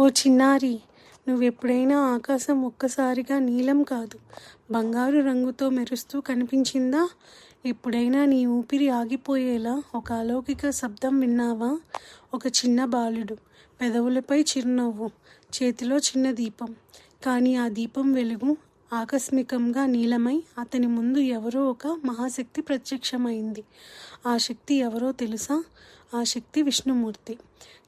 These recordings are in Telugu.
ఓ చిన్నారి నువ్వెప్పుడైనా ఆకాశం ఒక్కసారిగా నీలం కాదు బంగారు రంగుతో మెరుస్తూ కనిపించిందా? ఎప్పుడైనా నీ ఊపిరి ఆగిపోయేలా ఒక అలౌకిక శబ్దం విన్నావా? ఒక చిన్న బాలుడు పెదవులపై చిరునవ్వు చేతిలో చిన్న దీపం. కానీ ఆ దీపం వెలుగు ఆకస్మికంగా నీలమై అతని ముందు ఎవరో ఒక మహాశక్తి ప్రత్యక్షమైంది. ఆ శక్తి ఎవరో తెలుసా? ఆ శక్తి విష్ణుమూర్తి.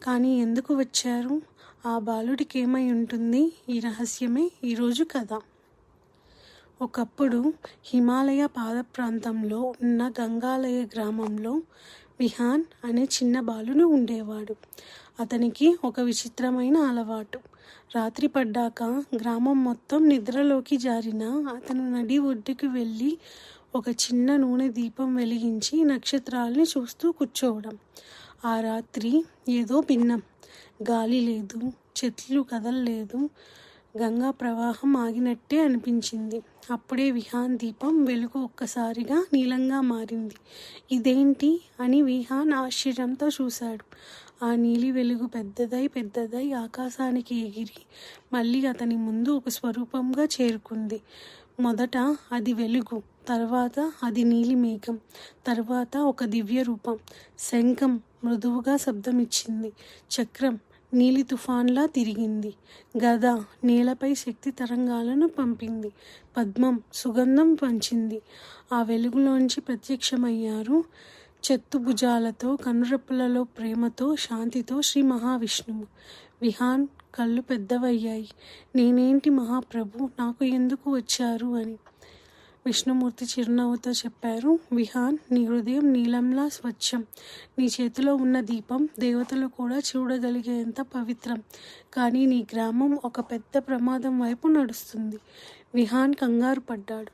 కానీ ఎందుకు వచ్చారు? ఆ బాలుడికి ఏమై ఉంటుంది? ఈ రహస్యమే ఈరోజు కథ. ఒకప్పుడు హిమాలయ పాద ప్రాంతంలో ఉన్న గంగాలయ గ్రామంలో విహాన్ అనే చిన్న బాలుడు ఉండేవాడు. అతనికి ఒక విచిత్రమైన అలవాటు. రాత్రి పడ్డాక గ్రామం మొత్తం నిద్రలోకి జారిన అతను నడి ఒడ్డుకు వెళ్ళి ఒక చిన్న నూనె దీపం వెలిగించి నక్షత్రాల్ని చూస్తూ కూర్చోవడం. ఆ రాత్రి ఏదో భిన్నం. గాలి లేదు చెట్లు కదలలేదు గంగా ప్రవాహం ఆగినట్టే అనిపించింది. అప్పుడే విహాన్ దీపం వెలుగు ఒక్కసారిగా నీలంగా మారింది. ఇదేంటి అని విహాన్ ఆశ్చర్యంతో చూశాడు. ఆ నీలి వెలుగు పెద్దదై పెద్దదై ఆకాశానికి ఎగిరి మళ్ళీ అతని ముందు ఒక స్వరూపంగా చేరుకుంది. మొదట అది వెలుగు తర్వాత అది నీలి మేఘం తర్వాత ఒక దివ్య రూపం శంఖం మృదువుగా శబ్దం ఇచ్చింది చక్రం నీలి తుఫాన్లా తిరిగింది. గద నేలపై శక్తి తరంగాలను పంపింది. పద్మం సుగంధం పంచింది. ఆ వెలుగులోంచి ప్రత్యక్షమయ్యారు చెత్తుభుజాలతో భుజాలతో ప్రేమతో శాంతితో శ్రీ మహావిష్ణువు. విహాన్ కళ్ళు పెద్దవయ్యాయి. నేనేంటి మహాప్రభు? నాకు ఎందుకు వచ్చారు అని. విష్ణుమూర్తి చిరునవ్వుతో చెప్పారు విహాన్ నీ హృదయం నీలంలా స్వచ్ఛం. నీ చేతిలో ఉన్న దీపం దేవతలు కూడా చూడగలిగేంత పవిత్రం. కానీ నీ గ్రామం ఒక పెద్ద ప్రమాదం వైపు నడుస్తుంది. విహాన్ కంగారు పడ్డాడు.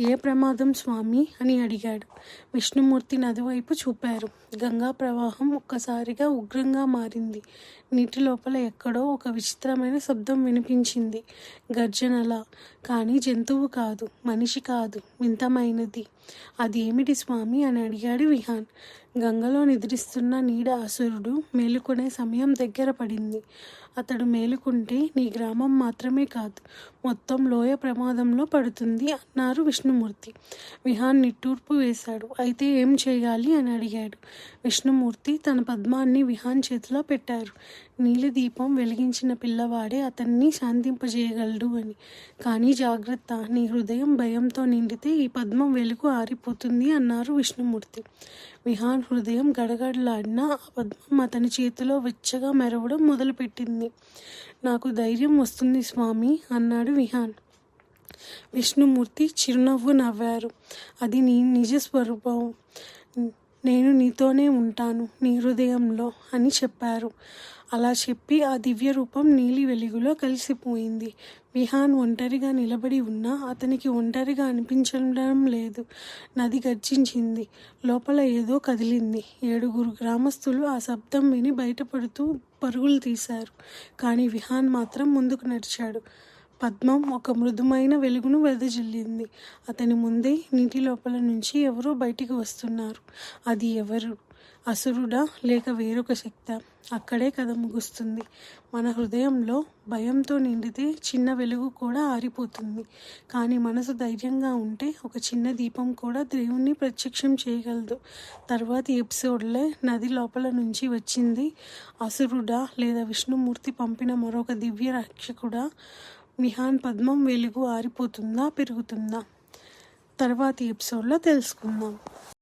ఏ ప్రమాదం స్వామి? అని అడిగాడు. విష్ణుమూర్తి నది వైపు చూపారు. గంగా ప్రవాహం ఒక్కసారిగా ఉగ్రంగా మారింది. నీటి లోపల ఎక్కడో ఒక విచిత్రమైన శబ్దం వినిపించింది. గర్జనలా. కానీ జంతువు కాదు మనిషి కాదు వింతమైనది అది ఏమిటి స్వామి? అని అడిగాడు విహాన్ గంగలో నిద్రిస్తున్న నీడ అసురుడు మేలుకునే సమయం దగ్గర పడింది. అతడు మేలుకుంటే నీ గ్రామం మాత్రమే కాదు మొత్తం లోయ ప్రమాదంలో పడుతుంది అన్నారు విష్ణుమూర్తి. విహాన్ నిట్టూర్పు వేశాడు. అయితే ఏం చేయాలి అని అడిగాడు. విష్ణుమూర్తి తన పద్మాన్ని విహాన్ చేతిలో పెట్టారు. నీలి దీపం వెలిగించిన పిల్లవాడే అతన్ని శాంతింపజేయగలడు అని. కానీ జాగ్రత్త నీ హృదయం భయంతో నిండితే ఈ పద్మం వెలుగు ఆరిపోతుంది అన్నారు విష్ణుమూర్తి. విహాన్ హృదయం గడగడలాడిన ఆ పద్మం అతని చేతిలో వెచ్చగా మెరవడం మొదలుపెట్టింది. నాకు ధైర్యం వస్తుంది స్వామి అన్నాడు విహాన్. విష్ణుమూర్తి చిరునవ్వు నవ్వారు. అది నీ నిజ స్వరూపం. నేను నీతోనే ఉంటాను నీ హృదయంలో అని చెప్పారు. అలా చెప్పి ఆ దివ్య రూపం నీలి వెలుగులో కలిసిపోయింది. విహాన్ ఒంటరిగా నిలబడి ఉన్నా అతనికి ఒంటరిగా అనిపించడం లేదు. నది గర్జించింది. లోపల ఏదో కదిలింది. ఏడుగురు గ్రామస్తులు ఆ శబ్దం విని బయటపడుతూ పరుగులు తీశారు. కానీ విహాన్ మాత్రం ముందుకు నడిచాడు. పద్మం ఒక మృదుమైన వెలుగును వెదజల్లింది. అతని ముందే నీటి లోపల నుంచి ఎవరో బయటికి వస్తున్నారు. అది ఎవరు? అసురుడా లేక వేరొక శక్త. అక్కడే కథ ముగుస్తుంది. మన హృదయంలో భయంతో నిండితే చిన్న వెలుగు కూడా ఆరిపోతుంది. కానీ మనసు ధైర్యంగా ఉంటే ఒక చిన్న దీపం కూడా దేవుణ్ణి ప్రత్యక్షం చేయగలదు. తర్వాతి ఎపిసోడ్లో నది లోపల నుంచి వచ్చింది అసురుడా లేదా విష్ణుమూర్తి పంపిన మరొక దివ్య రక్షకుడా. మిహాన్ పద్మం వెలుగు ఆరిపోతుందా పెరుగుతుందా? తర్వాతి ఎపిసోడ్లో తెలుసుకుందాం.